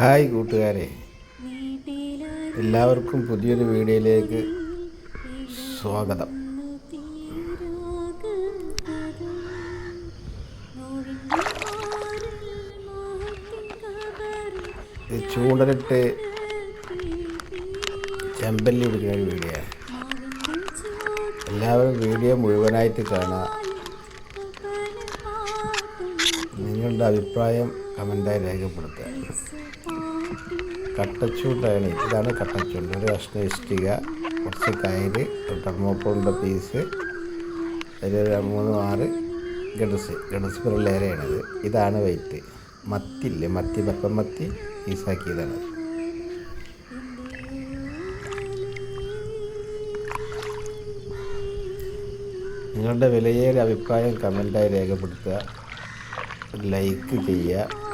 Hi കൂട്ടുകാരെ. എല്ലാവർക്കും പുതിയൊരു വീഡിയോയിലേക്ക് സ്വാഗതം. ചൂണ്ടലിട്ട് ചെമ്പല്ലി പിടിക്കുന്ന ഒരു വീഡിയോ. എല്ലാവരും വീഡിയോ മുഴുവനായിട്ട് കാണാം നിങ്ങളുടെ അഭിപ്രായം കമന്റായി രേഖപ്പെടുത്തുക. കട്ടച്ചൂണ്ടാണ്. ഇതാണ് കട്ടച്ചൂണ്ട്. ഒരു കഷ്ണം ഇഷ്ടിക കുറച്ച് കയറ് ഒരു തെർമോക്കോളിന്റെ പീസ് ഒരു മൂന്ന് ആറ് ഗഡസ്. ഗഡസ് പിള്ളേരെയാണിത് ഇതാണ് വെയിറ്റ്. മത്തില്ലേ? മത്തി പപ്പം മത്തി പീസാക്കിയതാണ്. നിങ്ങളുടെ വിലയേറിയ അഭിപ്രായം കമന്റായി രേഖപ്പെടുത്തുക. ലൈക്ക് ചെയ്യുക.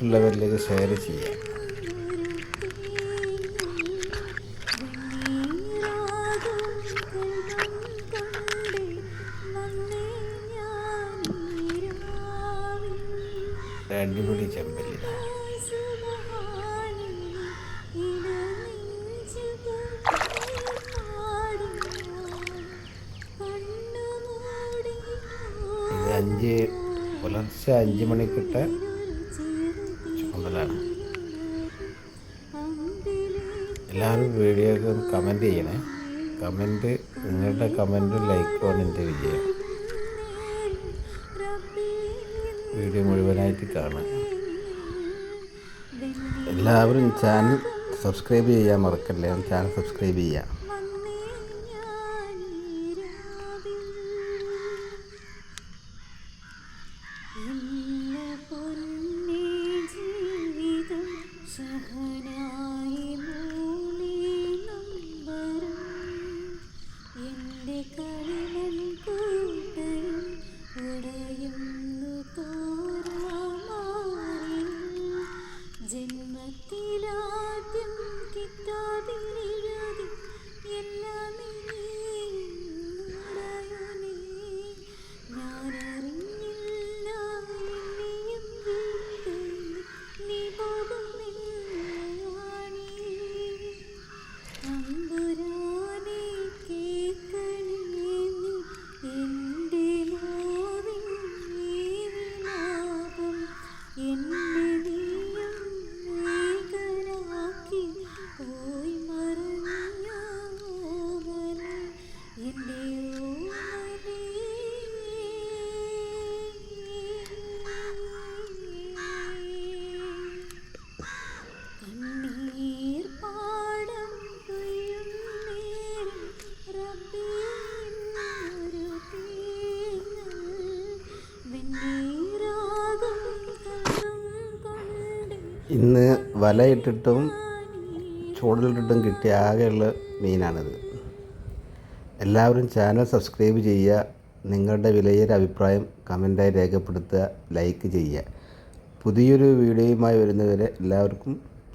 മറ്റുള്ളവരിലേക്ക് ഷെയർ ചെയ്യാം. അടിപൊളി ചെമ്പല്ലി. അഞ്ച് പുലർച്ചെ അഞ്ച് മണിക്കിട്ട ചുമതലാണ് എല്ലാവരും വീഡിയോക്ക് കമന്റ് ചെയ്യണേ. കമന്റ് നിങ്ങളുടെ കമന്റും ലൈക്കുമാണ് എന്റെ വിജയം. വീഡിയോ മുഴുവനായിട്ട് കാണാം എല്ലാവരും ചാനൽ സബ്സ്ക്രൈബ് ചെയ്യാൻ മറക്കല്ലേ? ചാനൽ സബ്സ്ക്രൈബ് ചെയ്യാം. the ഇന്ന് വലയിട്ടിട്ടും ചൂടലിട്ടിട്ടും കിട്ടിയ ആകെയുള്ള മീനാണിത്. എല്ലാവരും ചാനൽ സബ്സ്ക്രൈബ് ചെയ്യുക നിങ്ങളുടെ വിലയേറെ അഭിപ്രായം കമന്റായി രേഖപ്പെടുത്തുക ലൈക്ക് ചെയ്യുക. പുതിയൊരു വീഡിയോയുമായി വരുന്നവരെ എല്ലാവർക്കും